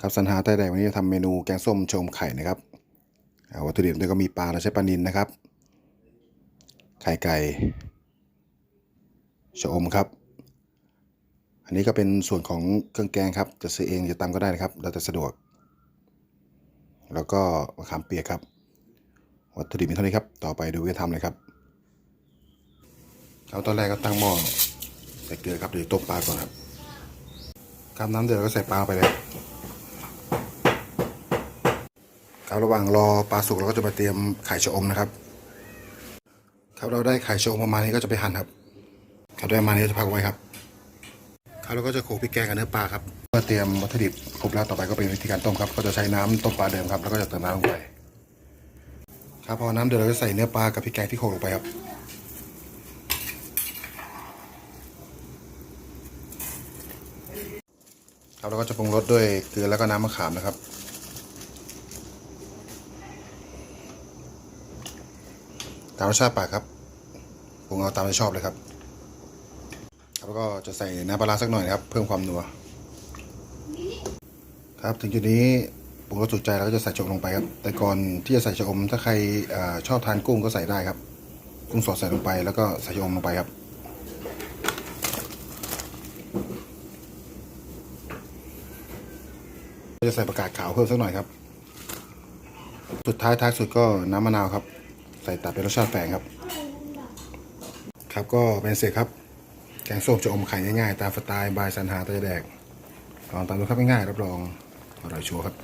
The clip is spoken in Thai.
ครับสัญหาใต้แดงวันนี้จะทำเมนูแกงส้มชมไข่นะครับวัตถุดิบด้วยก็มีปลาเราใช้ปลานิลนะครับ ไข่ไก่ชะอมครับ อันนี้ก็เป็นส่วนของเครื่องแกงครับ จะซื้อเองจะตำก็ได้นะครับเราจะสะดวก แล้วก็มะขามเปียกครับ วัตถุดิบมีเท่านี้ครับ ต่อไปดูวิธีทำเลยครับเอาตอนแรกก็ตั้งหม้อใส่เกลือครับเดี๋ยวต้มปลาก่อนครับครับน้ำเดือดก็ใส่ปลาไปเลย ครับระหว่างรอปลาสุกเราก็จะมาเตรียมไข่ชะอมนะครับ ครับเราได้ไข่ชะอมประมาณนี้ก็จะไปหั่นครับครับได้ประมาณนี้จะพักไว้ครับ ครับเราก็จะโขลกพริกแกงกับเนื้อปลาครับเมื่อเตรียมวัตถุดิบครบแล้วต่อไปก็เป็นวิธีการต้มครับ ก็จะใช้น้ำต้มปลาเดิมครับแล้วก็จะเติมน้ำลงไปครับพอน้ำเดือดเราจะใส่เนื้อปลากับพริกแกงที่โขลกลงไปครับครับเราก็จะปรุงรสด้วยเกลือแล้วก็น้ำมะขามนะครับ ตามรสชาติปากครับปรุงเอาตามที่ชอบเลยครับครับแล้วก็จะใส่น้ำปลาร้าสักหน่อยนะครับ เพิ่มความนัว ครับถึงจุดนี้ปรุงรสจุใจเราก็จะใส่ชะอมลงไปครับ แต่ก่อนที่จะใส่ชะอมถ้าใครอชอบทานกุ้งก็ใส่ได้ครับ กุ้งสดใส่ลงไปแล้วก็ใส่ชะอมลงไปครับจะใส่ประกาศขาวเพิ่มสักหน่อยครับ สุดท้ายท้ายสุดก็น้ำมะนาวครับ ส่ตับเป็นรสชาติแฝงครับ ครับก็เป็นเสร็จครับ แกงส้มจะอมไข่ง่ายๆ ตามสไตล์บายสันหาตะแดกลองตามดูครับง่ายๆรับรองอร่อยชัวร์ครับ